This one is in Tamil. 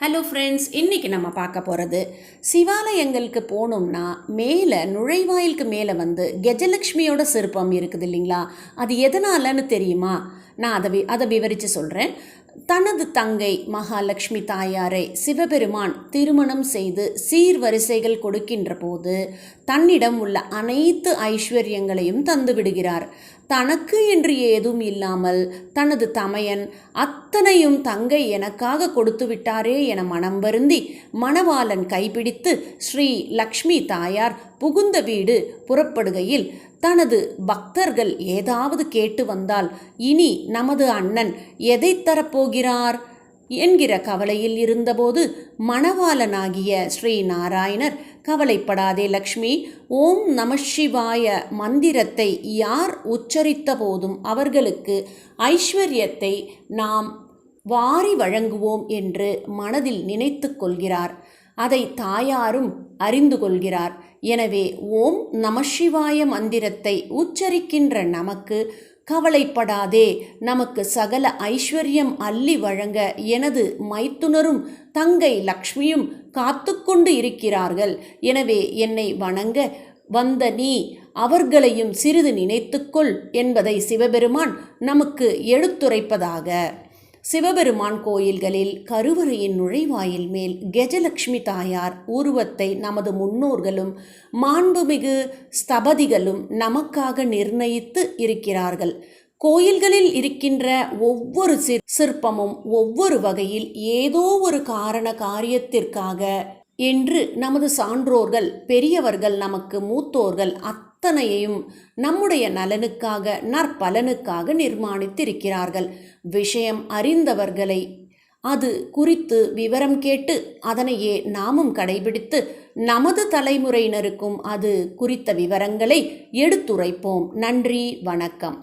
ஹலோ ஃப்ரெண்ட்ஸ் இன்றைக்கி நம்ம பார்க்க போகிறது சிவாலயங்களுக்கு போனோம்னா மேலே நுழைவாயிலுக்கு மேலே வந்து கஜலக்ஷ்மியோட சிற்பம் இருக்குது இல்லைங்களா? அது எதனாலன்னு தெரியுமா? நான் அதை வி அதை விவரித்து சொல்கிறேன் தனது தங்கை மகாலட்சுமி தாயாரை சிவபெருமான் திருமணம் செய்து சீர்வரிசைகள் கொடுக்கின்ற போது தன்னிடம் உள்ள அனைத்து ஐஸ்வர்யங்களையும் தந்து விடுகிறார். தனக்கு என்று ஏதும் இல்லாமல் தனது தமையன் அத்தனையும் தங்கை எனக்காக கொடுத்து விட்டாரே என மனம் வருந்தி மணவாளன் கைப்பிடித்து ஸ்ரீ லக்ஷ்மி தாயார் புகுந்த வீடு புறப்படுகையில் தனது பக்தர்கள் ஏதாவது கேட்டு வந்தால் இனி நமது அண்ணன் எதை தரப்போகிறார்? என்கிற கவலையில் இருந்தபோது மணவாளனாகிய ஸ்ரீ நாராயணர் கவலைப்படாதே லக்ஷ்மி ஓம் நம சிவாய மந்திரத்தை யார் உச்சரித்த போதும் அவர்களுக்கு ஐஸ்வர்யத்தை நாம் வாரி வழங்குவோம் என்று மனதில் நினைத்து கொள்கிறார். அதை தாயாரும் அறிந்து கொள்கிறார். எனவே ஓம் நமசிவாய மந்திரத்தை உச்சரிக்கின்ற நமக்கு கவலைப்படாதே. நமக்கு சகல ஐஸ்வர்யம் அள்ளி வழங்க எனது மைத்துனரும் தங்கை லக்ஷ்மியும் காத்துக்கொண்டு இருக்கிறார்கள். எனவே என்னை வணங்க வந்த நீ அவர்களையும் சிறிது நினைத்துக்கொள் என்பதை சிவபெருமான் நமக்கு எடுத்துரைப்பதாக. சிவபெருமான் கோயில்களில் கருவறையின் நுழைவாயில் மேல் கெஜலக்ஷ்மி தாயார் உருவத்தை நமது முன்னோர்களும் மாண்புமிகு ஸ்தபதிகளும் நமக்காக நிர்ணயித்து இருக்கிறார்கள். கோயில்களில் இருக்கின்ற ஒவ்வொரு சிற் சிற்பமும் ஒவ்வொரு வகையில் ஏதோ ஒரு காரண காரியத்திற்காக என்று நமது சான்றோர்கள் பெரியவர்கள் நமக்கு மூத்தோர்கள் அத்தனையையும் நம்முடைய நலனுக்காக நற்பலனுக்காக நிர்மாணித்திருக்கிறார்கள். விஷயம் அறிந்தவர்களை அது குறித்து விவரம் கேட்டு அதனையே நாமும் கடைபிடித்து நமது தலைமுறையினருக்கும் அது குறித்த விவரங்களை எடுத்துரைப்போம். நன்றி வணக்கம்.